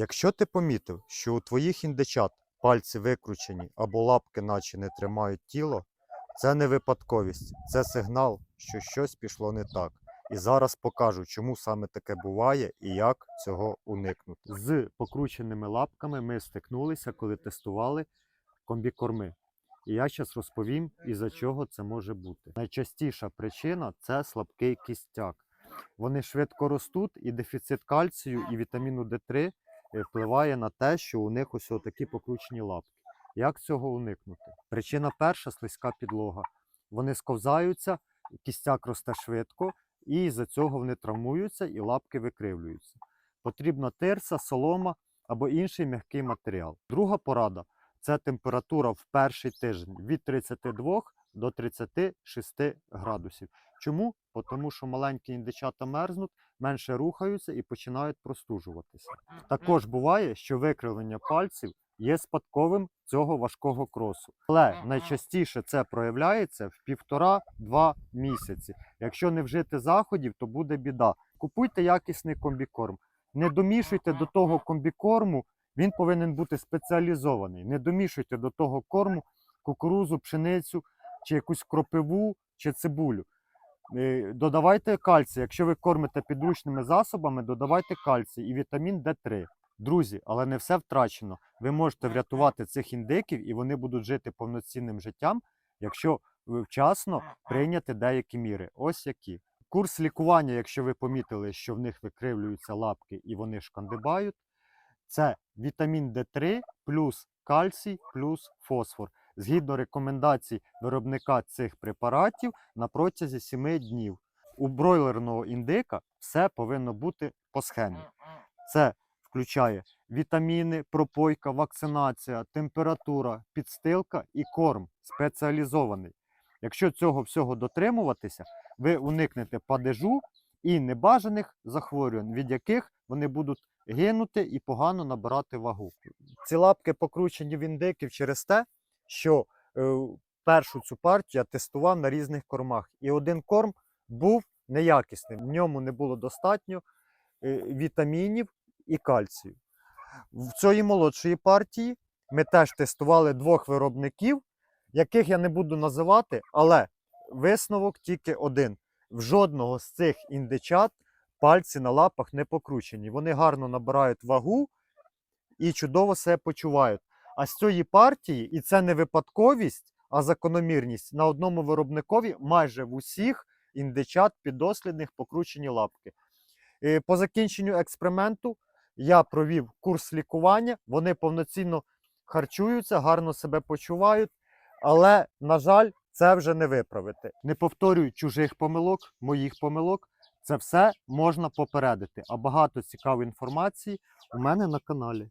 Якщо ти помітив, що у твоїх індичат пальці викручені або лапки наче не тримають тіло, це не випадковість, це сигнал, що щось пішло не так. І зараз покажу, чому саме таке буває і як цього уникнути. З покрученими лапками ми стикнулися, коли тестували комбікорми. І я зараз розповім, із-за чого це може бути. Найчастіша причина це слабкий кістяк. Вони швидко ростуть, і дефіцит кальцію і вітаміну Д3 е, впливає на те, що у них ось такі покручені лапки. Як цього уникнути? Причина перша слизька підлога. Вони сковзаються, кістяк росте швидко, і з-за цього вони травмуються і лапки викривлюються. Потрібна тирса, солома або інший м'який матеріал. Друга порада це температура в перший тиждень від 32 до 36 градусів. Чому? Тому що маленькі індичата мерзнуть, менше рухаються і починають простужуватися. Також буває, що викривлення пальців є спадковим цього важкого кросу. Але найчастіше це проявляється в півтора-два місяці. Якщо не вжити заходів, то буде біда. Купуйте якісний комбікорм. Не домішуйте до того комбікорму, він повинен бути спеціалізований. Не домішуйте до того корму кукурузу, пшеницю, чи якусь кропиву, чи цибулю. Е, Додавайте кальцій. Якщо ви кормите підручними засобами, додавайте кальцій і вітамін Д3. Друзі, але не все втрачено. Ви можете врятувати цих індиків, і вони будуть жити повноцінним життям, якщо вчасно прийняти деякі міри. Ось які. Курс лікування, якщо ви помітили, що в них викривлюються лапки і вони шкандибають, це вітамін Д3 плюс кальцій плюс фосфор. Згідно рекомендацій виробника цих препаратів на протязі 7 днів. У бройлерного індика все повинно бути по схемі. Це включає вітаміни, пропойка, вакцинація, температура, підстилка і корм спеціалізований. Якщо цього всього дотримуватися, ви уникнете падежу і небажаних захворювань, від яких вони будуть гинути і погано набирати вагу. Ці лапки покручені в індиків через те, що е, першу цю партію я тестував на різних кормах. І один корм був неякісним. В ньому не було достатньо е, вітамінів і кальцію. В цієї молодшої партії ми теж тестували двох виробників, яких я не буду називати, але висновок тільки один: в жодного з цих індичат пальці на лапах не покручені. Вони гарно набирають вагу і чудово себе почувають. А з цієї партії, і це не випадковість, а закономірність, на одному виробникові майже в усіх індичат піддослідних покручені лапки. Е, По закінченню експерименту я провів курс лікування, вони повноцінно харчуються, гарно себе почувають, але, на жаль, це вже не виправити. Не повторюю чужих помилок, моїх помилок. Це все можна попередити. А багато цікавої інформації у мене на каналі.